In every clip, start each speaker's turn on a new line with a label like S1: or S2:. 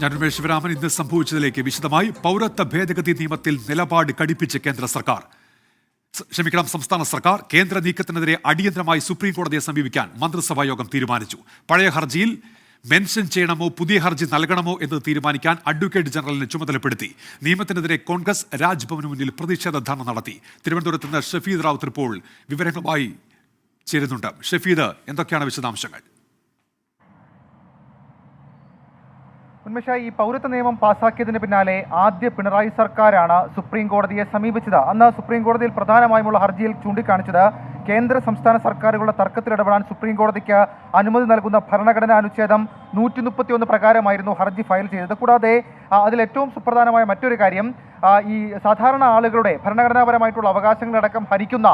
S1: ഞാൻ രമേശ് ശിവരാമൻ ഇന്ന് സംഭവിച്ചതിലേക്ക് വിശദമായി പൗരത്വ ഭേദഗതി നിയമത്തിൽ നിലപാട് കടുപ്പിച്ച് കേന്ദ്ര സർക്കാർ. ക്ഷമിക്കണം സംസ്ഥാന സർക്കാർ കേന്ദ്ര നീക്കത്തിനെതിരെ അടിയന്തരമായി സുപ്രീം കോടതിയെ സമീപിക്കാൻ മന്ത്രിസഭാ യോഗം തീരുമാനിച്ചു. പഴയ ഹർജിയിൽ മെൻഷൻ ചെയ്യണമോ പുതിയ ഹർജി നൽകണമോ എന്ന് തീരുമാനിക്കാൻ അഡ്വക്കേറ്റ് ജനറലിനെ ചുമതലപ്പെടുത്തി. നിയമത്തിനെതിരെ കോൺഗ്രസ് രാജ്ഭവന് മുന്നിൽ പ്രതിഷേധ ധർണ നടത്തി. തിരുവനന്തപുരത്ത് നിന്ന് ഷഫീദ് റാവുത്ത് ഇപ്പോൾ വിവരങ്ങളുമായി ചേരുന്നുണ്ട്. ഷഫീദ് എന്തൊക്കെയാണ് വിശദാംശങ്ങൾ?
S2: ഉന്മേഷ ഈ പൗരത്വ നിയമം പാസാക്കിയതിന് പിന്നാലെ ആദ്യ പിണറായി സർക്കാരാണ് സുപ്രീം കോടതിയെ സമീപിച്ചത്. അന്ന് സുപ്രീം കോടതിയിൽ പ്രധാനമായുമുള്ള ഹർജിയിൽ ചൂണ്ടിക്കാണിച്ചത് കേന്ദ്ര സംസ്ഥാന സർക്കാരുകളുടെ തർക്കത്തിൽ ഇടപെടാൻ സുപ്രീം കോടതിക്ക് അനുമതി നൽകുന്ന ഭരണഘടനാ അനുച്ഛേദം നൂറ്റി മുപ്പത്തിയൊന്ന് പ്രകാരമായിരുന്നു ഹർജി ഫയൽ ചെയ്തത്. കൂടാതെ ഏറ്റവും സുപ്രധാനമായ മറ്റൊരു കാര്യം ഈ സാധാരണ ആളുകളുടെ ഭരണഘടനാപരമായിട്ടുള്ള അവകാശങ്ങളടക്കം ഹരിക്കുന്ന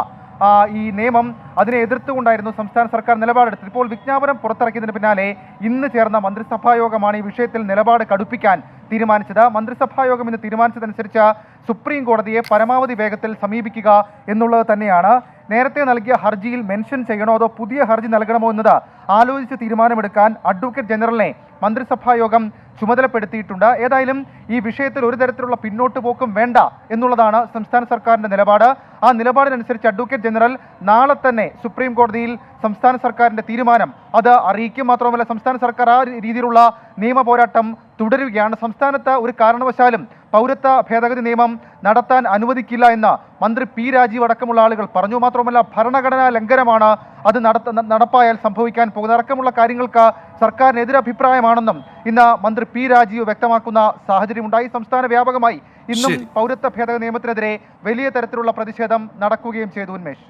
S2: ഈ നിയമം അതിനെ എതിർത്തുകൊണ്ടായിരുന്നു സംസ്ഥാന സർക്കാർ നിലപാടെടുത്തത്. ഇപ്പോൾ വിജ്ഞാപനം പുറത്തിറക്കിയതിന് പിന്നാലെ ഇന്ന് ചേർന്ന മന്ത്രിസഭായോഗമാണ് ഈ വിഷയത്തിൽ നിലപാട് കടുപ്പിക്കാൻ തീരുമാനിച്ചത്. മന്ത്രിസഭായോഗം ഇന്ന് തീരുമാനിച്ചതനുസരിച്ച് സുപ്രീം കോടതിയെ പരമാവധി വേഗത്തിൽ സമീപിക്കുക എന്നുള്ളത് തന്നെയാണ്. നേരത്തെ നൽകിയ ഹർജിയിൽ മെൻഷൻ ചെയ്യണോ അതോ പുതിയ ഹർജി നൽകണമോ എന്നത് ആലോചിച്ച് തീരുമാനമെടുക്കാൻ അഡ്വക്കേറ്റ് ജനറലിനെ മന്ത്രിസഭാ യോഗം ചുമതലപ്പെടുത്തിയിട്ടുണ്ട്. ഏതായാലും ഈ വിഷയത്തിൽ ഒരു തരത്തിലുള്ള പിന്നോട്ട് പോക്കും വേണ്ട എന്നുള്ളതാണ് സംസ്ഥാന സർക്കാരിന്റെ നിലപാട്. ആ നിലപാടിനനുസരിച്ച് അഡ്വക്കേറ്റ് ജനറൽ നാളെ തന്നെ സുപ്രീം കോടതിയിൽ സംസ്ഥാന സർക്കാരിന്റെ തീരുമാനം. അത് അറിയിക്കും. മാത്രമല്ല സംസ്ഥാന സർക്കാർ ആ രീതിയിലുള്ള നിയമ പോരാട്ടം തുടരുകയാണ്. സംസ്ഥാനത്ത് ഒരു കാരണവശാലും പൗരത്വ ഭേദഗതി നിയമം നടത്താൻ അനുവദിക്കില്ല എന്ന് മന്ത്രി പി രാജീവ് അടക്കമുള്ള ആളുകൾ പറഞ്ഞു. മാത്രമല്ല ഭരണഘടനാ ലംഘനമാണ് അത് നടപ്പായാൽ സംഭവിക്കാൻ പോകുന്ന അടക്കമുള്ള കാര്യങ്ങൾക്ക് സർക്കാരിന് എതിരഭിപ്രായമാണെന്നും ഇന്ന് മന്ത്രി പി രാജീവ് വ്യക്തമാക്കുന്ന സാഹചര്യമുണ്ടായി. സംസ്ഥാന വ്യാപകമായി ഇന്നും. പൗരത്വ ഭേദഗതി നിയമത്തിനെതിരെ വലിയ തരത്തിലുള്ള പ്രതിഷേധം നടക്കുകയും ചെയ്തു ഉന്മേഷ്.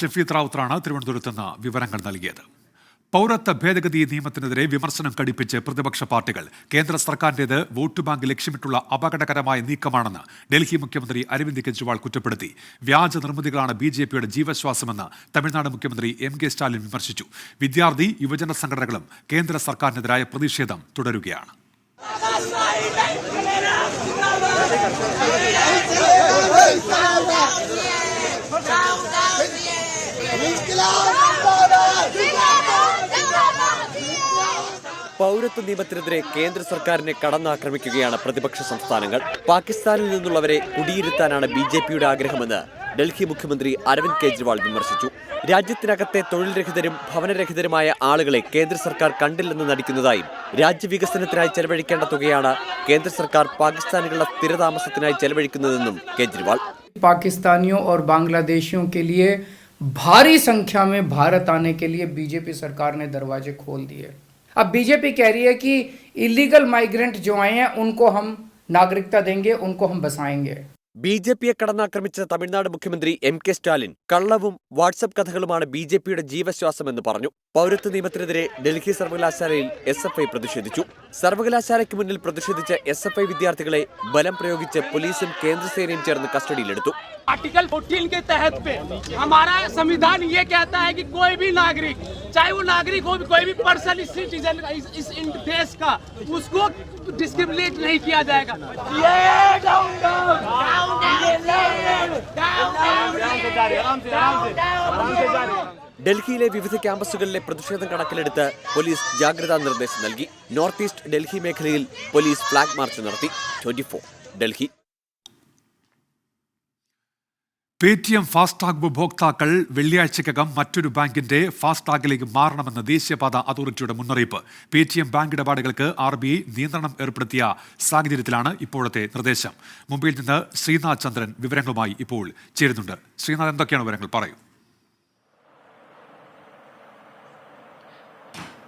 S1: ഷഫീദ് റാവുത്താണ് തിരുവനന്തപുരത്ത് നിന്ന് വിവരങ്ങൾ നൽകിയത്. പൗരത്വ ഭേദഗതി നിയമത്തിനെതിരെ വിമർശനം കടിപ്പിച്ച് പ്രതിപക്ഷ പാർട്ടികൾ കേന്ദ്ര സർക്കാരിന്റേത് വോട്ട് ബാങ്ക് ലക്ഷ്യമിട്ടുള്ള അപകടകരമായ നീക്കമാണെന്ന് ഡൽഹി മുഖ്യമന്ത്രി അരവിന്ദ് കെജ്രിവാൾ കുറ്റപ്പെടുത്തി. വ്യാജ നിർമ്മിതികളാണ് ബി ജെ പിയുടെ ജീവശ്വാസമെന്ന് തമിഴ്നാട് മുഖ്യമന്ത്രി എം കെ സ്റ്റാലിൻ വിമർശിച്ചു. വിദ്യാർത്ഥി യുവജന സംഘടനകളും കേന്ദ്ര സർക്കാരിനെതിരായ പ്രതിഷേധം തുടരുകയാണ്.
S3: പൗരത്വ നിയമത്തിനെതിരെ കേന്ദ്ര സർക്കാരിനെ കടന്നാക്രമിക്കുകയാണ് പ്രതിപക്ഷ സംസ്ഥാനങ്ങൾ. പാകിസ്ഥാനിൽ നിന്നുള്ളവരെ കുടിയിരുത്താനാണ് ബി ജെ പിയുടെ ആഗ്രഹമെന്ന് ഡൽഹി മുഖ്യമന്ത്രി അരവിന്ദ് കെജ്രിവാൾ വിമർശിച്ചു രാജ്യത്തിനകത്തെ തൊഴിൽ രഹിതരും ഭവനരഹിതരുമായ ആളുകളെ കേന്ദ്ര സർക്കാർ കണ്ടില്ലെന്ന് നടിക്കുന്നതായും രാജ്യവികസനത്തിനായി ചെലവഴിക്കേണ്ട തുകയാണ് കേന്ദ്ര സർക്കാർ പാകിസ്ഥാനികളുടെ സ്ഥിരതാമസത്തിനായി ചെലവഴിക്കുന്നതെന്നും കേജ്രിവാൾ
S4: पाकिस्तानियों और बांग्लादेशियों के लिए भारी संख्या में भारत आने के लिए बीजेपी सरकार ने दरवाजे खोल दिए अब बीजेपी कह रही है कि इलीगल माइग्रेंट जो आए हैं उनको हम नागरिकता देंगे उनको हम बसाएंगे
S3: ബി ജെ പിയെ കടന്നാക്രമിച്ച തമിഴ്നാട് മുഖ്യമന്ത്രി എം കെ സ്റ്റാലിൻ. കള്ളവും വാട്സപ്പ് കഥകളുമാണ് ബി ജെ പിയുടെ ജീവശ്വാസമെന്ന് പറഞ്ഞു. പൗരത്വ നിയമത്തിനെതിരെ ഡൽഹി സർവകലാശാലയിൽ എസ് എഫ് ഐ പ്രതിഷേധിച്ചു. സർവകലാശാലയ്ക്ക് മുന്നിൽ പ്രതിഷേധിച്ച എസ് എഫ് ഐ വിദ്യാർത്ഥികളെ ബലം പ്രയോഗിച്ച് പോലീസും കേന്ദ്രസേനയും ചേർന്ന് കസ്റ്റഡിയിലെടുത്തു.
S5: ആർട്ടിക്കൽ ഫോർട്ടീൻ സംവിധാൻ पे हमारा संविधान ये कहता है कि कोई भी नागरिक चाहे वो नागरिक हो कोई भी पर्सन इस सिटीजन इस, इस इन देश का उसको डिस्क्रिमिनेट नहीं किया जाएगा ये डाउन डाउन
S3: ഡൽഹിയിലെ വിവിധ ക്യാമ്പസുകളിലെ പ്രതിഷേധം കണക്കിലെടുത്ത് പോലീസ് ജാഗ്രതാ നിർദ്ദേശം നൽകി നോർത്ത് ഈസ്റ്റ് ഡൽഹി മേഖലയിൽ പോലീസ് ഫ്ളാഗ് മാർച്ച് നടത്തി twenty Delhi
S1: Paytm FASTag ഉപഭോക്താക്കൾ വെള്ളിയാഴ്ചക്കകം മറ്റൊരു ബാങ്കിന്റെ ഫാസ്ടാഗിലേക്ക് മാറണമെന്ന് ദേശീയപാത അതോറിറ്റിയുടെ മുന്നറിയിപ്പ്. പേ ടി എം ബാങ്ക് ഇടപാടുകൾക്ക് ആർ ബി ഐ നിയന്ത്രണം ഏർപ്പെടുത്തിയ സാഹചര്യത്തിലാണ് ഇപ്പോഴത്തെ നിർദ്ദേശം. മുംബൈയിൽ നിന്ന് ശ്രീനാഥ് ചന്ദ്രൻ വിവരങ്ങളുമായി ഇപ്പോൾ ചേരുന്നുണ്ട്. ശ്രീനാഥ് എന്തൊക്കെയാണ് വിവരങ്ങൾ? പറയൂ.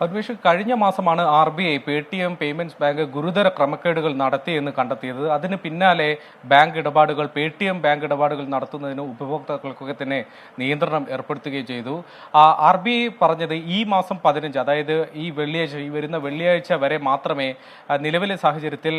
S6: അന്വേഷണം കഴിഞ്ഞ മാസമാണ് R B I Paytm payments bank ഗുരുതര ക്രമക്കേടുകൾ നടത്തിയെന്ന് കണ്ടെത്തിയത്. അതിന് പിന്നാലെ ബാങ്ക് ഇടപാടുകൾ പേ ടി എം ബാങ്ക് ഇടപാടുകൾ നടത്തുന്നതിന് ഉപഭോക്താക്കൾക്കൊക്കെ തന്നെ നിയന്ത്രണം ഏർപ്പെടുത്തുകയും ചെയ്തു. ആർ ബി ഐ പറഞ്ഞത് ഈ മാസം പതിനഞ്ച് അതായത് ഈ വെള്ളിയാഴ്ച ഈ വരുന്ന വെള്ളിയാഴ്ച വരെ മാത്രമേ നിലവിലെ സാഹചര്യത്തിൽ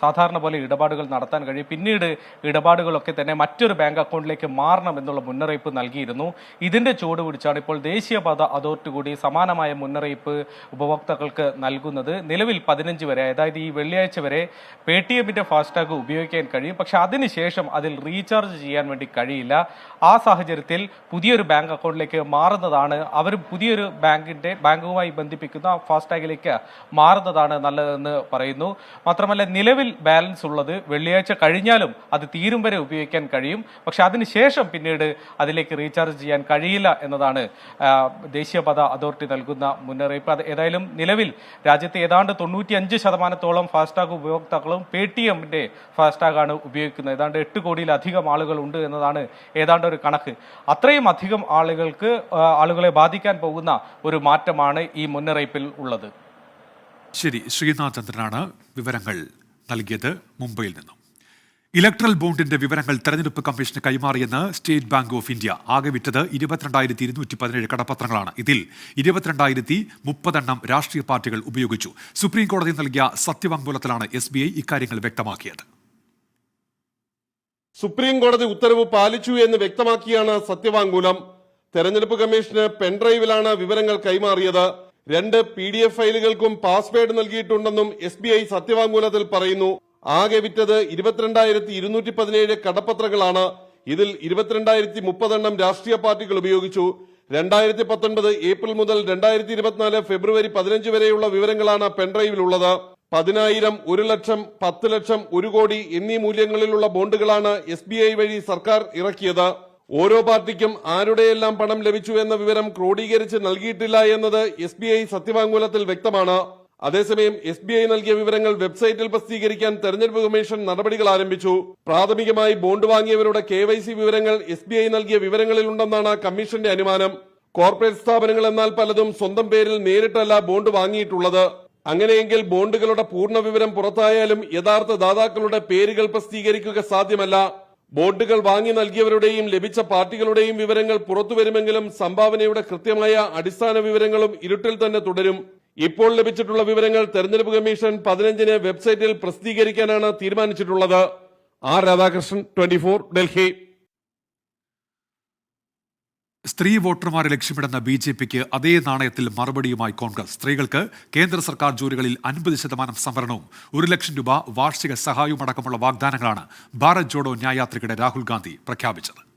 S6: സാധാരണ പോലെ ഇടപാടുകൾ നടത്താൻ കഴിയും. പിന്നീട് ഇടപാടുകളൊക്കെ തന്നെ മറ്റൊരു ബാങ്ക് അക്കൗണ്ടിലേക്ക് മാറണം എന്നുള്ള മുന്നറിയിപ്പ് നൽകിയിരുന്നു. ഇതിന്റെ ചുവട് പിടിച്ചാണ് ഇപ്പോൾ ദേശീയപാത അതോറിറ്റി കൂടി സമാനമായ മുന്നറിയിപ്പ് മുന്നറിയിപ്പ് ഉപഭോക്താക്കൾക്ക് നൽകുന്നത് നിലവിൽ പതിനഞ്ച് വരെ. അതായത് ഈ വെള്ളിയാഴ്ച വരെ പേ ടി എമ്മിന്റെ ഫാസ്ടാഗ് ഉപയോഗിക്കാൻ കഴിയും. പക്ഷെ അതിനുശേഷം അതിൽ റീചാർജ് ചെയ്യാൻ വേണ്ടി കഴിയില്ല. ആ സാഹചര്യത്തിൽ പുതിയൊരു ബാങ്ക് അക്കൗണ്ടിലേക്ക് മാറുന്നതാണ് അവർ പുതിയൊരു ബാങ്കിന്റെ ബാങ്കുമായി ബന്ധിപ്പിക്കുന്ന ഫാസ്ടാഗിലേക്ക് മാറുന്നതാണ് നല്ലതെന്ന് പറയുന്നു. മാത്രമല്ല നിലവിൽ ബാലൻസ് ഉള്ളത് വെള്ളിയാഴ്ച കഴിഞ്ഞാലും അത് തീരും വരെ ഉപയോഗിക്കാൻ കഴിയും. പക്ഷെ അതിനുശേഷം പിന്നീട് അതിലേക്ക് റീചാർജ് ചെയ്യാൻ കഴിയില്ല എന്നതാണ് ദേശീയപാത അതോറിറ്റി നൽകുന്ന മുന്നറിയിപ്പ്. അത് ഏതായാലും നിലവിൽ രാജ്യത്തെ ഏതാണ്ട് തൊണ്ണൂറ്റി അഞ്ച് ശതമാനത്തോളം ഫാസ്ടാഗ് ഉപയോക്താക്കളും പേ ടി എമ്മിന്റെ ഫാസ്ടാഗാണ് ഉപയോഗിക്കുന്നത്. ഏതാണ്ട് എട്ട് കോടിയിലധികം ആളുകൾ ഉണ്ട് എന്നതാണ് ഏതാണ്ട് ഒരു കണക്ക്. അത്രയും അധികം ആളുകൾക്ക് ആളുകളെ ബാധിക്കാൻ പോകുന്ന ഒരു മാറ്റമാണ് ഈ മുന്നറിയിപ്പിൽ ഉള്ളത്.
S1: ശരി ശ്രീനാഥ് ചന്ദ്രനാണ് വിവരങ്ങൾ നൽകിയത് മുംബൈയിൽ നിന്നും. ഇലക്ട്രൽ ബോണ്ടിന്റെ വിവരങ്ങൾ തെരഞ്ഞെടുപ്പ് കമ്മീഷന് കൈമാറിയെന്ന് സ്റ്റേറ്റ് ബാങ്ക് ഓഫ് ഇന്ത്യ ആകെ വിറ്റത് ഇരുപത്തിരണ്ടായിരത്തി ഇരുന്നൂറ്റി പതിനേഴ് കടപ്പത്രങ്ങളാണ് ഇതിൽ ഇരുപത്തിരണ്ടായിരത്തി മുപ്പതെണ്ണം രാഷ്ട്രീയ പാർട്ടികൾ ഉപയോഗിച്ചു. സുപ്രീം കോടതി നൽകിയ സത്യവാങ്മൂലത്തിലാണ് എസ് ബി ഐ ഇക്കാര്യങ്ങൾ വ്യക്തമാക്കിയത്.
S7: സുപ്രീം കോടതി ഉത്തരവ് പാലിച്ചു എന്ന് വ്യക്തമാക്കിയാണ് സത്യവാങ്മൂലം. തെരഞ്ഞെടുപ്പ് കമ്മീഷന് പെൻഡ്രൈവിലാണ് വിവരങ്ങൾ കൈമാറിയത്. രണ്ട് പി ഡി എഫ് ഫയലുകൾക്കും പാസ്വേഡ് നൽകിയിട്ടുണ്ടെന്നും എസ് ബി ഐ സത്യവാങ്മൂലത്തിൽ പറയുന്നു. ആകെ വിറ്റത് ഇരുപത്തിരണ്ടായിരത്തി ഇരുന്നൂറ്റി പതിനേഴ് കടപ്പത്രങ്ങളാണ് ഇതിൽ ഇരുപത്തിരണ്ടായിരത്തി മുപ്പതെണ്ണം രാഷ്ട്രീയ പാർട്ടികൾ ഉപയോഗിച്ചു. രണ്ടായിരത്തി പത്തൊൻപത് ഏപ്രിൽ മുതൽ രണ്ടായിരത്തി ഇരുപത്തിനാല് ഫെബ്രുവരി പതിനഞ്ച് വരെയുള്ള വിവരങ്ങളാണ് പെൻഡ്രൈവിലുള്ളത് പതിനായിരം ഒരു ലക്ഷം പത്ത് ലക്ഷം ഒരു കോടി എന്നീ മൂല്യങ്ങളിലുള്ള ബോണ്ടുകളാണ് എസ് ബി ഐ വഴി സർക്കാർ ഇറക്കിയത്. ഓരോ പാർട്ടിക്കും ആരുടെയെല്ലാം പണം ലഭിച്ചു എന്ന വിവരം ക്രോഡീകരിച്ച് നൽകിയിട്ടില്ല എന്നത് എസ് സത്യവാങ്മൂലത്തിൽ വ്യക്തമാണ്. അതേസമയം എസ് ബി ഐ നൽകിയ വിവരങ്ങൾ വെബ്സൈറ്റിൽ പ്രസിദ്ധീകരിക്കാൻ തെരഞ്ഞെടുപ്പ് കമ്മീഷൻ നടപടികൾ ആരംഭിച്ചു. പ്രാഥമികമായി ബോണ്ട് വാങ്ങിയവരുടെ കെ വിവരങ്ങൾ എസ് ബി ഐ നൽകിയ കമ്മീഷന്റെ അനുമാനം. കോർപ്പറേറ്റ് സ്ഥാപനങ്ങൾ എന്നാൽ പലതും സ്വന്തം പേരിൽ നേരിട്ടല്ല ബോണ്ട് വാങ്ങിയിട്ടുള്ളത്. അങ്ങനെയെങ്കിൽ ബോണ്ടുകളുടെ പൂർണ വിവരം പുറത്തായാലും യഥാർത്ഥ ദാതാക്കളുടെ പേരുകൾ പ്രസിദ്ധീകരിക്കുക സാധ്യമല്ല. ബോണ്ടുകൾ വാങ്ങി നൽകിയവരുടെയും ലഭിച്ച പാർട്ടികളുടെയും വിവരങ്ങൾ പുറത്തുവരുമെങ്കിലും സംഭാവനയുടെ കൃത്യമായ അടിസ്ഥാന വിവരങ്ങളും ഇരുട്ടിൽ തന്നെ തുടരും. ഇപ്പോൾ ലഭിച്ചിട്ടുള്ള വിവരങ്ങൾ തെരഞ്ഞെടുപ്പ് കമ്മീഷൻ പതിനഞ്ചിന് വെബ്സൈറ്റിൽ പ്രസിദ്ധീകരിക്കാനാണ് തീരുമാനിച്ചിട്ടുള്ളത്. R Radhakrishnan twenty Delhi.
S1: സ്ത്രീ വോട്ടർമാരെ ലക്ഷ്യമിടുന്ന ബി ജെ പിക്ക് അതേ നാണയത്തിൽ മറുപടിയുമായി കോൺഗ്രസ്. സ്ത്രീകൾക്ക് കേന്ദ്ര സർക്കാർ ജോലികളിൽ അൻപത് ശതമാനം സംവരണവും ഒരു ലക്ഷം രൂപ വാർഷിക സഹായവും അടക്കമുള്ള വാഗ്ദാനങ്ങളാണ് ഭാരത് ജോഡോ ന്യായാത്രികയുടെ രാഹുൽ ഗാന്ധി പ്രഖ്യാപിച്ചത്.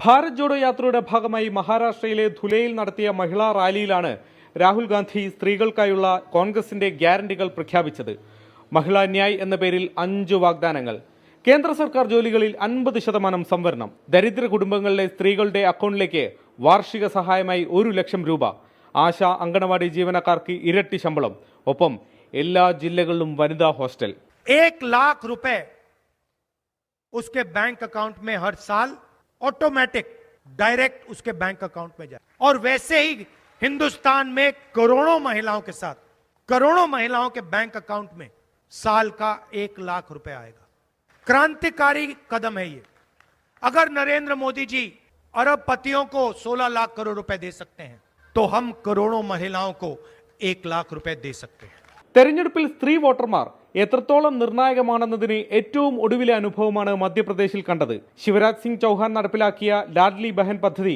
S6: ഭാരത് ജോഡോ യാത്രയുടെ ഭാഗമായി മഹാരാഷ്ട്രയിലെ ധുലയിൽ നടത്തിയ മഹിളാ റാലിയിലാണ് രാഹുൽ ഗാന്ധി സ്ത്രീകൾക്കായുള്ള കോൺഗ്രസിന്റെ ഗ്യാരണ്ടികൾ പ്രഖ്യാപിച്ചത് മഹിളാ ന്യായ് എന്ന പേരിൽ അഞ്ചു വാഗ്ദാനങ്ങൾ കേന്ദ്ര സർക്കാർ ജോലികളിൽ അൻപത് ശതമാനം സംവരണം ദരിദ്ര കുടുംബങ്ങളിലെ സ്ത്രീകളുടെ അക്കൗണ്ടിലേക്ക് വാർഷിക സഹായമായി ഒരു ലക്ഷം രൂപ ആശ അങ്കണവാടി ജീവനക്കാർക്ക് ഇരട്ടി ശമ്പളം ഒപ്പം എല്ലാ ജില്ലകളിലും വനിതാ ഹോസ്റ്റൽ
S8: एक लाख रुपए उसके बैंक अकाउंट में हर साल ऑटोमेटिक डायरेक्ट उसके बैंक अकाउंट में जाए। और वैसे ही हिंदुस्तान में करोड़ों महिलाओं के साथ, करोड़ों महिलाओं के बैंक अकाउंट में साल का एक लाख रुपए आएगा। क्रांतिकारी कदम है ये। अगर नरेंद्र मोदी जी अरब पतियों को 16 लाख करोड़ रुपए दे सकते हैं तो हम करोड़ों महिलाओं को एक लाख रुपए दे सकते हैं।
S6: തെരഞ്ഞെടുപ്പിൽ സ്ത്രീ വോട്ടർമാർ എത്രത്തോളം നിർണായകമാണെന്നതിന് ഏറ്റവും ഒടുവിലെ അനുഭവമാണ് മധ്യപ്രദേശിൽ കണ്ടത്. ശിവരാജ് സിംഗ് ചൗഹാൻ നടപ്പിലാക്കിയ ലാഡ്ലി ബഹൻ പദ്ധതി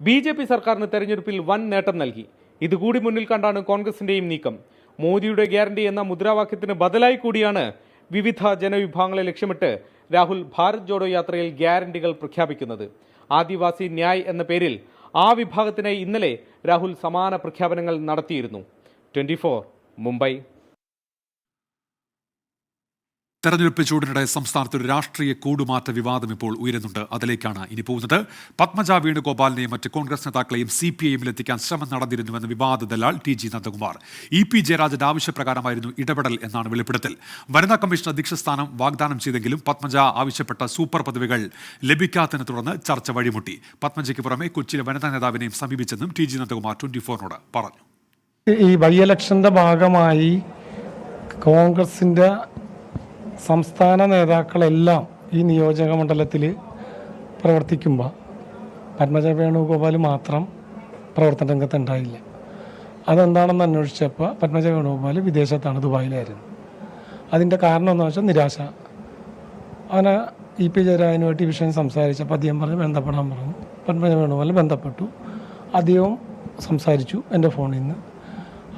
S6: ബി ജെ പി സർക്കാരിന് തെരഞ്ഞെടുപ്പിൽ വൻ നേട്ടം നൽകി. ഇതുകൂടി മുന്നിൽ കണ്ടാണ് കോൺഗ്രസിന്റെയും നീക്കം. മോദിയുടെ ഗ്യാരണ്ടി എന്ന മുദ്രാവാക്യത്തിന് ബദലായി കൂടിയാണ് വിവിധ ജനവിഭാഗങ്ങളെ ലക്ഷ്യമിട്ട് രാഹുൽ ഭാരത് ജോഡോ യാത്രയിൽ ഗ്യാരണ്ടികൾ പ്രഖ്യാപിക്കുന്നത്. ആദിവാസി ന്യായ് എന്ന പേരിൽ ആ വിഭാഗത്തിനായി ഇന്നലെ രാഹുൽ സമാന പ്രഖ്യാപനങ്ങൾ നടത്തിയിരുന്നു. ട്വന്റി മുംബൈ.
S1: തെരഞ്ഞെടുപ്പ് ചൂടിനിടെ സംസ്ഥാനത്ത് ഒരു രാഷ്ട്രീയ കൂടുമാറ്റ വിവാദം ഇപ്പോൾ ഉയരുന്നുണ്ട്. അതിലേക്കാണ് ഇനി പോകുന്നത്. പത്മജ വേണുഗോപാലിനെയും മറ്റ് കോൺഗ്രസ് നേതാക്കളെയും സി പി ഐഎമ്മിലെത്തിക്കാൻ ശ്രമം നടന്നിരുന്നുവെന്ന് വിവാദ Dalal T G Nandakumar. E P ജയരാജന്റെ ആവശ്യപ്രകാരമായിരുന്നു ഇടപെടൽ എന്നാണ് വെളിപ്പെടുത്തൽ. വനിതാ കമ്മീഷൻ അധ്യക്ഷ സ്ഥാനം വാഗ്ദാനം ചെയ്തെങ്കിലും പത്മജ ആവശ്യപ്പെട്ട സൂപ്പർ പദവികൾ ലഭിക്കാത്തതിനെ തുടർന്ന് ചർച്ച വഴിമുട്ടി. പത്മജയ്ക്ക് പുറമെ കൊച്ചിയിലെ വനിതാ നേതാവിനെയും സമീപിച്ചെന്നും ടി ജി നന്ദകുമാർ ട്വന്റി ഫോറിനോട് പറഞ്ഞു.
S9: ഈ ബൈ ഭാഗമായി കോൺഗ്രസിന്റെ സംസ്ഥാന നേതാക്കളെല്ലാം ഈ നിയോജക മണ്ഡലത്തിൽ പ്രവർത്തിക്കുമ്പോൾ പത്മജ വേണുഗോപാൽ മാത്രം പ്രവർത്തന രംഗത്ത് ഉണ്ടായില്ല അതെന്താണെന്ന് അന്വേഷിച്ചപ്പോൾ പത്മജ വേണുഗോപാൽ വിദേശത്താണ് ദുബായിലായിരുന്നു. അതിന്റെ കാരണം എന്ന് വെച്ചാൽ നിരാശ. അങ്ങനെ ഇ പി ജയരാജനുമായിട്ട് ഈ വിഷയം സംസാരിച്ചപ്പോൾ അദ്ദേഹം പറഞ്ഞ് ബന്ധപ്പെടാൻ പറഞ്ഞു. പത്മജ വേണുഗോപാൽ ബന്ധപ്പെട്ടു. അദ്ദേഹവും സംസാരിച്ചു എന്റെ ഫോണിൽ നിന്ന്.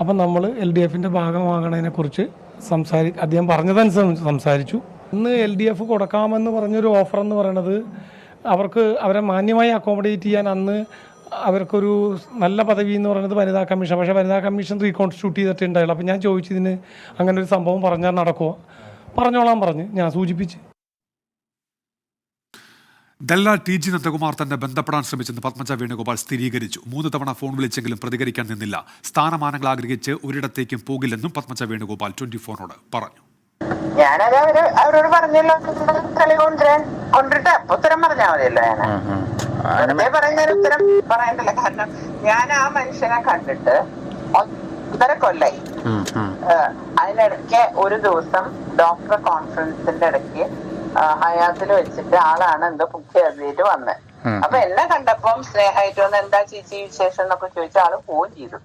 S9: അപ്പം നമ്മൾ എൽ ഡി എഫിന്റെ ഭാഗമാകണതിനെക്കുറിച്ച് സംസാരി അദ്ദേഹം പറഞ്ഞതനുസരിച്ച് സംസാരിച്ചു. ഇന്ന് എൽ ഡി എഫ് കൊടുക്കാമെന്ന് പറഞ്ഞൊരു ഓഫർ എന്ന് പറയണത് അവർക്ക് അവരെ മാന്യമായി അക്കോമഡേറ്റ് ചെയ്യാൻ അന്ന് അവർക്കൊരു നല്ല പദവി എന്ന് പറയുന്നത് വനിതാ കമ്മീഷൻ. പക്ഷേ വനിതാ കമ്മീഷൻ റീകോൺസ്റ്റിറ്റ്യൂട്ട് ചെയ്തിട്ടുണ്ടായുള്ളൂ അപ്പോൾ ഞാൻ ചോദിച്ചതിന് അങ്ങനെ ഒരു സംഭവം പറഞ്ഞാൽ നടക്കുമോ പറഞ്ഞോളാം പറഞ്ഞ്. ഞാൻ സൂചിപ്പിച്ച്.
S1: ദല്ലാൽ ടി ജി നന്ദകുമാർ തന്നെ ബന്ധപ്പെടാൻ ശ്രമിച്ചെന്ന് പത്മജ വേണുഗോപാൽ സ്ഥിരീകരിച്ചു. മൂന്ന് തവണ ഫോൺ വിളിച്ചെങ്കിലും പ്രതികരിക്കാൻ നിന്നില്ല. സ്ഥാനമാനങ്ങൾ ആഗ്രഹിച്ച് ഒരിടത്തേക്കും പോകില്ലെന്നും പത്മജ വേണുഗോപാൽ ട്വന്റി ഫോറിനോട് പറഞ്ഞു.
S10: ഞാനത് അവർ അവരോട് പറഞ്ഞല്ലോ. കളി കൊണ്ടുവരാൻ കൊണ്ടിട്ട് അപ്പൊ ഉത്തരം പറഞ്ഞാൽ മതിയല്ലോ ഞാൻ വെറുതെ പറയുന്നതിന് ഉത്തരം പറയണ്ടല്ലോ കാരണം ഞാൻ ആ മനുഷ്യനെ കണ്ടിട്ട് ഒന്നര കൊല്ലായി. അതിനിടയ്ക്ക് ഒരു ദിവസം ഡോക്ടർ കോൺഫറൻസിന്റെ ഇടയ്ക്ക് ഹയാത്തിൽ വെച്ചിട്ട് ആളാണ് എന്തോ ബുക്ക് എഴുതിയിട്ട് വന്നത് അപ്പൊ എന്നെ കണ്ടപ്പം സ്നേഹമായിട്ട് വന്ന് എന്താ ചേച്ചി വിശേഷം? എന്നൊക്കെ ചോദിച്ച ആൾ ഫോൺ ചെയ്തു.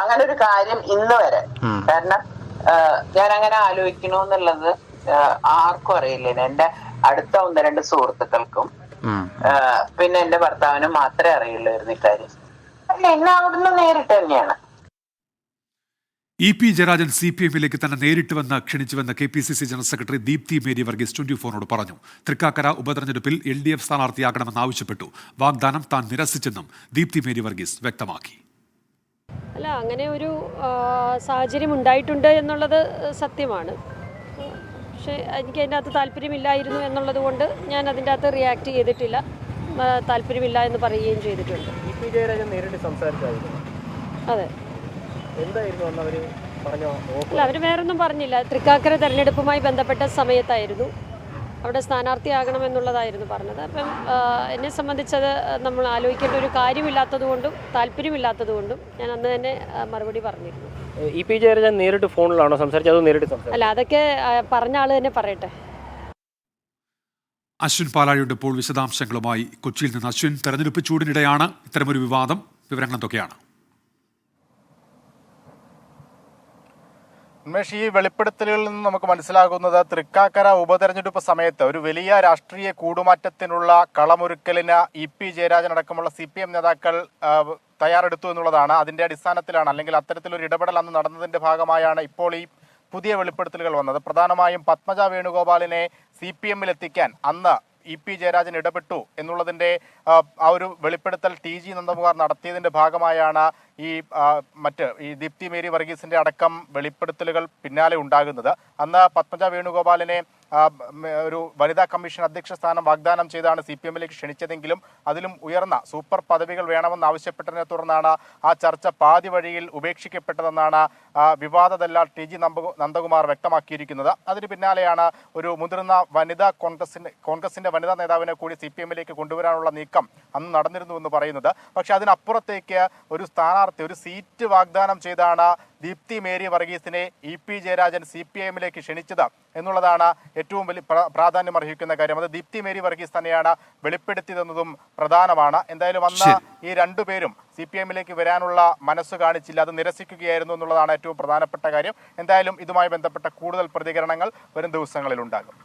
S10: അങ്ങനെ ഒരു കാര്യം ഇന്ന് വരെ. കാരണം ഞാൻ അങ്ങനെ ആലോചിക്കണു എന്നുള്ളത് ആർക്കും അറിയില്ല. എന്റെ അടുത്ത ഒന്ന് രണ്ട് സുഹൃത്തുക്കൾക്കും പിന്നെ എന്റെ ഭർത്താവിനും മാത്രമേ അറിയുള്ളായിരുന്നു ഇക്കാര്യം അല്ല എന്നെ അവിടുന്ന് നേരിട്ട് തന്നെയാണ്.
S1: E P Jayarajan C P എമ്മിലേക്ക് തന്നെ നേരിട്ട് വന്ന് ക്ഷണിച്ചുവെന്ന് K P C C general secretary Deepti Mary Varghese twenty ഫോറിനോട് പറഞ്ഞു. തൃക്കാക്കര ഉപതെരഞ്ഞെടുപ്പിൽ എൽ ഡി എഫ് സ്ഥാനാർത്ഥിയാകണമെന്ന് ആവശ്യപ്പെട്ടു. വാഗ്ദാനം താൻ നിരസിച്ചെന്നും ദീപ്തി മേരി വർഗീസ് വ്യക്തമാക്കി.
S11: അല്ല അങ്ങനെ ഒരു സാഹചര്യം ഉണ്ടായിട്ടുണ്ട് എന്നുള്ളത് സത്യമാണ്. പക്ഷേ എനിക്ക് അതിന്റെ അകത്ത് താല്പര്യമില്ലായിരുന്നു എന്നുള്ളത് കൊണ്ട് ഞാൻ അതിന്റെ അകത്ത് റിയാക്ട് ചെയ്തിട്ടില്ല. താല്പര്യമില്ല എന്ന് പറയുകയും ചെയ്തിട്ടുണ്ട്. അതെ
S2: എന്തായിരുന്നു അന്ന് അവർ പറഞ്ഞ
S11: അല്ല അവർ വേറൊന്നും പറഞ്ഞില്ല. തൃക്കാക്കര തെരഞ്ഞെടുപ്പുമായി ബന്ധപ്പെട്ട സമയത്തായിരുന്നു. അവിടെ സ്ഥാനാർത്ഥിയാകണമെന്നുള്ളതായിരുന്നു പറഞ്ഞത്. അപ്പം എന്നെ സംബന്ധിച്ചത് നമ്മൾ ആലോചിക്കേണ്ട ഒരു കാര്യമില്ലാത്തതുകൊണ്ടും താല്പര്യമില്ലാത്തതുകൊണ്ടും ഞാൻ അന്ന് തന്നെ മറുപടി പറഞ്ഞിരുന്നു.
S2: ഇ പി ജയരാജൻ നേരിട്ട് ഫോണിലാണോ സംസാരിച്ചത്? നേരിട്ട്
S11: അല്ല അതൊക്കെ പറഞ്ഞ ആൾ തന്നെ പറയട്ടെ.
S1: അശ്വിൻ പാലാഴിയുടെ ഇപ്പോൾ വിശദാംശങ്ങളുമായി കൊച്ചിയിൽ നിന്ന് അശ്വിൻ തെരഞ്ഞെടുപ്പ് ചൂടിനിടെയാണ് ഇത്തരമൊരു വിവാദം. വിവരങ്ങൾ എന്തൊക്കെയാണ്?
S12: ഉന്മേഷ് ഈ വെളിപ്പെടുത്തലുകളിൽ നിന്ന് നമുക്ക് മനസ്സിലാകുന്നത് തൃക്കാക്കര ഉപതെരഞ്ഞെടുപ്പ് സമയത്ത് ഒരു വലിയ രാഷ്ട്രീയ കൂടുമാറ്റത്തിനുള്ള കളമൊരുക്കലിന് ഇ പി ജയരാജൻ അടക്കമുള്ള സി പി എം നേതാക്കൾ തയ്യാറെടുത്തു എന്നുള്ളതാണ്. അതിന്റെ അടിസ്ഥാനത്തിലാണ് അല്ലെങ്കിൽ അത്തരത്തിലൊരു ഇടപെടൽ അന്ന് നടന്നതിന്റെ ഭാഗമായാണ് ഇപ്പോൾ ഈ പുതിയ വെളിപ്പെടുത്തലുകൾ വന്നത്. പ്രധാനമായും പത്മജ വേണുഗോപാലിനെ സി പി എമ്മിൽ എത്തിക്കാൻ അന്ന് ഇ പി ജയരാജൻ ഇടപെട്ടു എന്നുള്ളതിന്റെ ആ, ഒരു വെളിപ്പെടുത്തൽ ടി ജി നന്ദകുമാർ നടത്തിയതിന്റെ ഭാഗമായാണ് ഈ മറ്റ് ഈ ദീപ്തി മേരി വർഗീസിന്റെ അടക്കം വെളിപ്പെടുത്തലുകൾ പിന്നാലെ ഉണ്ടാകുന്നത്. അന്ന് പത്മജ വേണുഗോപാലിനെ ഒരു വനിതാ കമ്മീഷൻ അധ്യക്ഷ സ്ഥാനം വാഗ്ദാനം ചെയ്താണ് സി പി എമ്മിലേക്ക് ക്ഷണിച്ചതെങ്കിലും അതിലും ഉയർന്ന സൂപ്പർ പദവികൾ വേണമെന്ന് ആവശ്യപ്പെട്ടതിനെ തുടർന്നാണ് ആ ചർച്ച പാതി വഴിയിൽ ഉപേക്ഷിക്കപ്പെട്ടതെന്നാണ് ആ, വിവാദദല്ലാൽ ടി ജി നമ്പ- നന്ദകുമാർ വ്യക്തമാക്കിയിരിക്കുന്നത്. അതിന് പിന്നാലെയാണ് ഒരു മുതിർന്ന വനിതാ കോൺഗ്രസിന്റെ കോൺഗ്രസിന്റെ വനിതാ നേതാവിനെ കൂടി സി പി എമ്മിലേക്ക് കൊണ്ടുവരാനുള്ള നീക്കം അന്ന് നടന്നിരുന്നു എന്ന് പറയുന്നത്. പക്ഷേ അതിനപ്പുറത്തേക്ക് ഒരു സ്ഥാനാർത്ഥി ഒരു സീറ്റ് വാഗ്ദാനം ചെയ്താണ് Deepthi Mary വർഗീസിനെ E P Jayarajan C P എമ്മിലേക്ക് ക്ഷണിച്ചത് എന്നുള്ളതാണ് ഏറ്റവും വലിയ പ്രാധാന്യം അർഹിക്കുന്ന കാര്യം. അത് ദീപ്തി മേരി വർഗീസ് തന്നെയാണ് വെളിപ്പെടുത്തിയതെന്നതും പ്രധാനമാണ്. എന്തായാലും
S1: വന്ന.
S12: ഈ രണ്ടുപേരും സി പി എമ്മിലേക്ക് വരാനുള്ള മനസ്സ് കാണിച്ചില്ല. അത് നിരസിക്കുകയായിരുന്നു എന്നുള്ളതാണ് ഏറ്റവും പ്രധാനപ്പെട്ട കാര്യം. എന്തായാലും ഇതുമായി ബന്ധപ്പെട്ട കൂടുതൽ പ്രതികരണങ്ങൾ വരും ദിവസങ്ങളിൽ ഉണ്ടാകും.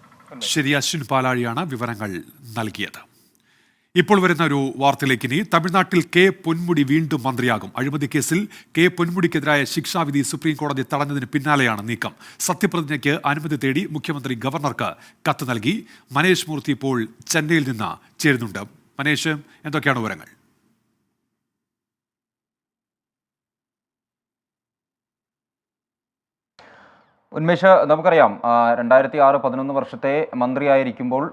S1: ശരി അശ്വിൻ പാലാഴിയാണ് വിവരങ്ങൾ നൽകിയത്. ഇപ്പോൾ വരുന്ന ഒരു വാർത്തയിലേക്ക് ഇനി തമിഴ്നാട്ടിൽ കെ പൊന്മുടി വീണ്ടും മന്ത്രിയാകും. അഴിമതി കേസിൽ കെ പൊന്മുടിക്കെതിരായ ശിക്ഷാവിധി സുപ്രീം കോടതി തടഞ്ഞതിന് പിന്നാലെയാണ് നീക്കം. സത്യപ്രതിജ്ഞയ്ക്ക് അനുമതി തേടി മുഖ്യമന്ത്രി ഗവർണർക്ക് കത്ത് നൽകി. മനേഷ് മൂർത്തി ഇപ്പോൾ ചെന്നൈയിൽ നിന്ന് ചേരുന്നുണ്ട്. മനേഷ് എന്തൊക്കെയാണ് വിവരങ്ങൾ?
S13: ഉന്മേഷ് നമുക്കറിയാം രണ്ടായിരത്തി ആറ് പതിനൊന്ന് വർഷത്തെ മന്ത്രിയായിരിക്കുമ്പോൾ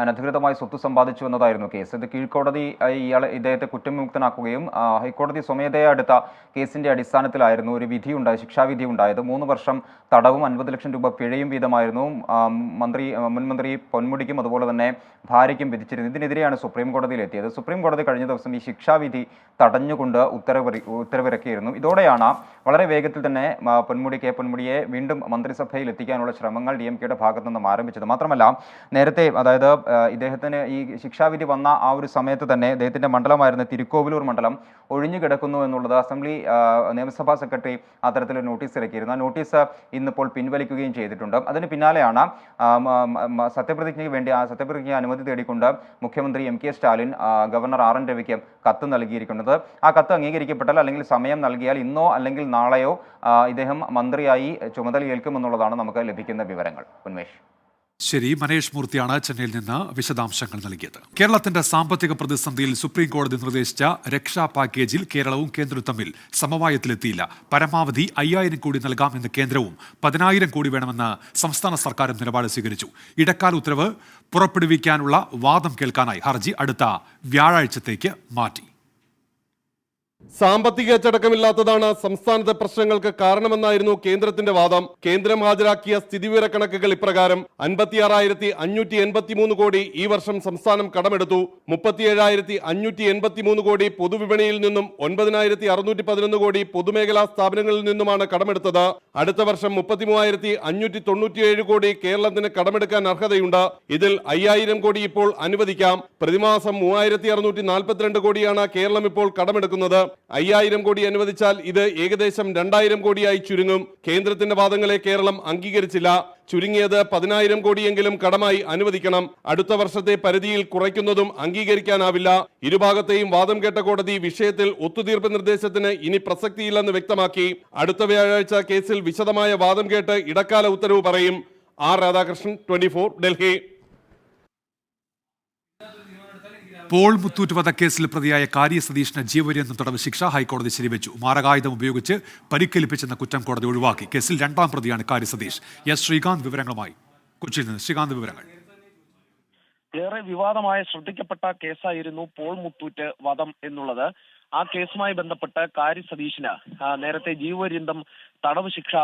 S13: അനധികൃതമായി സ്വത്ത് സമ്പാദിച്ചു എന്നതായിരുന്നു കേസ്. ഇത് കീഴ്ക്കോടതി ഇയാളെ ഇദ്ദേഹത്തെ കുറ്റവിമുക്തനാക്കുകയും ഹൈക്കോടതി സ്വമേധയാ എടുത്ത കേസിന്റെ അടിസ്ഥാനത്തിലായിരുന്നു ഒരു വിധി ഉണ്ടായ ശിക്ഷാവിധി ഉണ്ടായത്. മൂന്ന് വർഷം തടവും അൻപത് ലക്ഷം രൂപ പിഴയും വീതമായിരുന്നു മന്ത്രി മുൻമന്ത്രി മുൻ മന്ത്രി പൊന്മുടിക്കും അതുപോലെ തന്നെ ഭാര്യയ്ക്കും വിധിച്ചിരുന്നു ഇതിനെതിരെയാണ് സുപ്രീം കോടതിയിൽ എത്തിയത് സുപ്രീം കോടതി കഴിഞ്ഞ ദിവസം ഈ ശിക്ഷാവിധി തടഞ്ഞുകൊണ്ട് ഉത്തരവ് ഉത്തരവിറക്കിയിരുന്നു. ഇതോടെയാണ് വളരെ വേഗത്തിൽ തന്നെ പൊന്മുടി പൊന്മുടിയെ വീണ്ടും മന്ത്രിസഭയിൽ എത്തിക്കാനുള്ള ശ്രമങ്ങൾ ഡി എം കെയുടെ ഭാഗത്തു നിന്നും ആരംഭിച്ചത്. മാത്രമല്ല നേരത്തെ അതായത് ഇദ്ദേഹത്തിന് ഈ ശിക്ഷാവിധി വന്ന ആ ഒരു സമയത്ത് തന്നെ അദ്ദേഹത്തിന്റെ മണ്ഡലമായിരുന്ന തിരുക്കോവിലൂർ മണ്ഡലം ഒഴിഞ്ഞു കിടക്കുന്നു എന്നുള്ളത് അസംബ്ലി നിയമസഭാ സെക്രട്ടറി അത്തരത്തിലൊരു നോട്ടീസ് ഇറക്കിയിരുന്നു. ആ നോട്ടീസ് ഇന്നിപ്പോൾ പിൻവലിക്കുകയും ചെയ്തിട്ടുണ്ട്. അതിന് പിന്നാലെയാണ് സത്യപ്രതിജ്ഞയ്ക്ക് വേണ്ടി ആ സത്യപ്രതിജ്ഞ അനുമതി തേടിക്കൊണ്ട് മുഖ്യമന്ത്രി M K Stalin governor R N രവിക്ക് കത്ത് നൽകിയിരിക്കുന്നത്. ആ കത്ത് അംഗീകരിക്കപ്പെട്ടാൽ അല്ലെങ്കിൽ സമയം നൽകിയാൽ ഇന്നോ അല്ലെങ്കിൽ നാളെയോ ഇദ്ദേഹം മന്ത്രിയായി ചുമതലയേൽക്കുമെന്നുള്ളതാണ് നമുക്ക് ലഭിക്കുന്ന വിവരങ്ങൾ. ഉന്മേഷ്.
S1: ശരി മനേഷ് മൂർത്തിയാണ് ചെന്നൈയിൽ നിന്ന് വിശദാംശങ്ങൾ നൽകിയത്. കേരളത്തിന്റെ സാമ്പത്തിക പ്രതിസന്ധിയിൽ സുപ്രീം കോടതി നിർദ്ദേശിച്ച രക്ഷാ പാക്കേജിൽ കേരളവും കേന്ദ്രവും തമ്മിൽ സമവായത്തിലെത്തിയില്ല. പരമാവധി അയ്യായിരം കോടി നൽകാമെന്ന് കേന്ദ്രവും പതിനായിരം കോടി വേണമെന്ന് സംസ്ഥാന സർക്കാരും നിലപാട് സ്വീകരിച്ചു. ഇടക്കാല ഉത്തരവ് പുറപ്പെടുവിക്കാനുള്ള വാദം കേൾക്കാനായി ഹർജി അടുത്ത വ്യാഴാഴ്ചത്തേക്ക് മാറ്റി.
S7: സാമ്പത്തിക അച്ചടക്കമില്ലാത്തതാണ് സംസ്ഥാനത്തെ പ്രശ്നങ്ങൾക്ക് കാരണമെന്നായിരുന്നു കേന്ദ്രത്തിന്റെ വാദം. കേന്ദ്രം ഹാജരാക്കിയ സ്ഥിതിവിവര കണക്കുകൾ ഇപ്രകാരം അൻപത്തിയാറായിരത്തി അഞ്ഞൂറ്റി എൺപത്തിമൂന്ന് കോടി ഈ വർഷം സംസ്ഥാനം കടമെടുത്തു. മുപ്പത്തിയേഴായിരത്തി അഞ്ഞൂറ്റി എൺപത്തിമൂന്ന് കോടി പൊതുവിപണിയിൽ നിന്നും ഒൻപതിനായിരത്തി അറുന്നൂറ്റി പതിനൊന്ന് കോടി പൊതുമേഖലാ സ്ഥാപനങ്ങളിൽ നിന്നുമാണ് കടമെടുത്തത്. അടുത്ത വർഷം മുപ്പത്തിമൂവായിരത്തി അഞ്ഞൂറ്റി തൊണ്ണൂറ്റിയേഴ് കോടി കേരളത്തിന് കടമെടുക്കാൻ അർഹതയുണ്ട്. ഇതിൽ അയ്യായിരം കോടി ഇപ്പോൾ അനുവദിക്കാം. പ്രതിമാസം മൂവായിരത്തി അറുന്നൂറ്റി നാൽപ്പത്തിരണ്ട് കോടിയാണ് കേരളം ഇപ്പോൾ കടമെടുക്കുന്നത്. അയ്യായിരം കോടി അനുവദിച്ചാൽ ഇത് ഏകദേശം രണ്ടായിരം കോടിയായി ചുരുങ്ങും. കേന്ദ്രത്തിന്റെ വാദങ്ങളെ കേരളം അംഗീകരിച്ചില്ല. ചുരുങ്ങിയത് പതിനായിരം കോടിയെങ്കിലും കടമായി അനുവദിക്കണം. അടുത്ത വർഷത്തെ പരിധിയിൽ കുറയ്ക്കുന്നതും അംഗീകരിക്കാനാവില്ല. ഇരുഭാഗത്തെയും വാദം കേട്ട കോടതി വിഷയത്തിൽ ഒത്തുതീർപ്പ് നിർദ്ദേശത്തിന് ഇനി പ്രസക്തിയില്ലെന്ന് വ്യക്തമാക്കി. അടുത്ത വ്യാഴാഴ്ച കേസിൽ വിശദമായ വാദം കേട്ട് ഇടക്കാല ഉത്തരവ് പറയും. R Radhakrishnan twenty Delhi.
S1: Paul Muthoot വധക്കേസിൽ പ്രതിയായ കാര്യ സതീഷിന് ജീവപര്യന്തം തടവ് ശിക്ഷ ഹൈക്കോടതി ശരിവെച്ചു. മാരകായുധം ഉപയോഗിച്ച് പരിക്കേൽപ്പിച്ചെന്ന കുറ്റം കോടതി ഒഴിവാക്കി. കേസിൽ രണ്ടാം പ്രതിയാണ് കാര്യ സതീഷ് എസ് ശ്രീകാന്ത് വിവരങ്ങളുമായി കൊച്ചിയിൽ നിന്ന്. ശ്രീകാന്ത് വിവരങ്ങൾ.
S14: ഏറെ വിവാദമായ ശ്രദ്ധിക്കപ്പെട്ട കേസായിരുന്നു പോൾ മുത്തൂറ്റ് വധം എന്നുള്ളത്. ആ കേസുമായി ബന്ധപ്പെട്ട് കാരി സതീഷിന് നേരത്തെ ജീവപര്യന്തം തടവ് ശിക്ഷ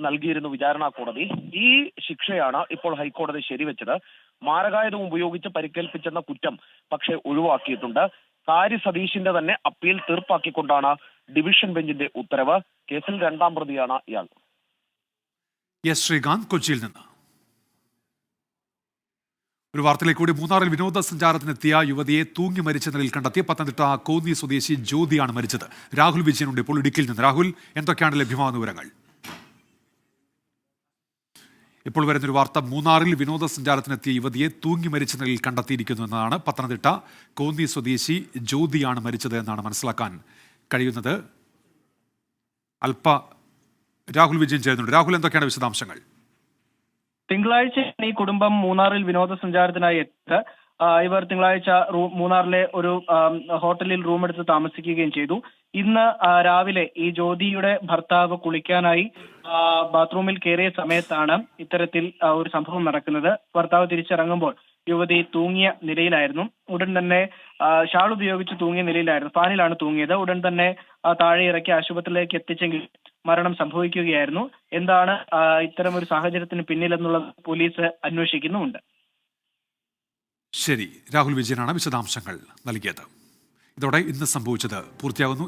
S14: നൽകിയിരുന്നു വിചാരണ കോടതി. ഈ ശിക്ഷയാണ് ഇപ്പോൾ ഹൈക്കോടതി ശരിവെച്ചത്. മാരകായുധം ഉപയോഗിച്ച് പരിക്കേൽപ്പിച്ചെന്ന കുറ്റം പക്ഷേ ഒഴിവാക്കിയിട്ടുണ്ട്. കാരി സതീഷിന്റെ തന്നെ അപ്പീൽ തീർപ്പാക്കിക്കൊണ്ടാണ് ഡിവിഷൻ ബെഞ്ചിന്റെ ഉത്തരവ്. കേസിൽ രണ്ടാം പ്രതിയാണ് ഇയാൾ.
S1: എസ് ശ്രീകാന്ത് കൊച്ചിയിൽ നിന്ന്. ഒരു വാർത്തയിലേക്ക് കൂടി. മൂന്നാറിൽ വിനോദസഞ്ചാരത്തിനെത്തിയ യുവതിയെ തൂങ്ങി മരിച്ച നിലയിൽ കണ്ടെത്തിയ പത്തനംതിട്ട കോന്നി സ്വദേശി ജ്യോതിയാണ് മരിച്ചത്. രാഹുൽ വിജയനുണ്ട് ഇപ്പോൾ ഇടുക്കിയിൽ നിന്ന്. രാഹുൽ എന്തൊക്കെയാണ് ലഭ്യമാകുന്ന വിവരങ്ങൾ? ഇപ്പോൾ വരുന്ന ഒരു വാർത്ത. മൂന്നാറിൽ വിനോദസഞ്ചാരത്തിനെത്തിയ യുവതിയെ തൂങ്ങി മരിച്ച നിലയിൽ കണ്ടെത്തിയിരിക്കുന്നു എന്നതാണ് പത്തനംതിട്ട കോന്നി സ്വദേശി ജ്യോതിയാണ് മരിച്ചത് എന്നാണ് മനസ്സിലാക്കാൻ കഴിയുന്നത്. അല്പ രാഹുൽ വിജയൻ ചേരുന്നുണ്ട് രാഹുൽ എന്തൊക്കെയാണ് വിശദാംശങ്ങൾ?
S15: തിങ്കളാഴ്ച ഈ കുടുംബം മൂന്നാറിൽ വിനോദസഞ്ചാരത്തിനായി എത്തിയത്. ഇവർ തിങ്കളാഴ്ച മൂന്നാറിലെ ഒരു ഹോട്ടലിൽ റൂം എടുത്ത് താമസിക്കുകയും ചെയ്തു. ഇന്ന് രാവിലെ ഈ ജ്യോതിയുടെ ഭർത്താവ് കുളിക്കാനായി ബാത്റൂമിൽ കയറിയ സമയത്താണ് ഇത്തരത്തിൽ ഒരു സംഭവം നടക്കുന്നത്. ഭർത്താവ് തിരിച്ചിറങ്ങുമ്പോൾ യുവതി തൂങ്ങിയ നിലയിലായിരുന്നു. ഉടൻ തന്നെ ഷാൾ ഉപയോഗിച്ച് തൂങ്ങിയ നിലയിലായിരുന്നു. ഫാനിലാണ് തൂങ്ങിയത്. ഉടൻ തന്നെ താഴെ ഇറക്കി ആശുപത്രിയിലേക്ക് എത്തിച്ചെങ്കിൽ മരണം സംഭവിക്കുകയായിരുന്നു. എന്താണ് ഇത്തരം ഒരു സാഹചര്യത്തിന് പിന്നിലെന്നുള്ളത് പോലീസ് അന്വേഷിക്കുന്നുമുണ്ട്.
S1: ശരി. രാഹുൽ വിജയനാണ് വിശദാംശങ്ങൾ നൽകിയത്. ഇതോടെ ഇന്ന് സംഭവിച്ചത് പൂർത്തിയാകുന്നു.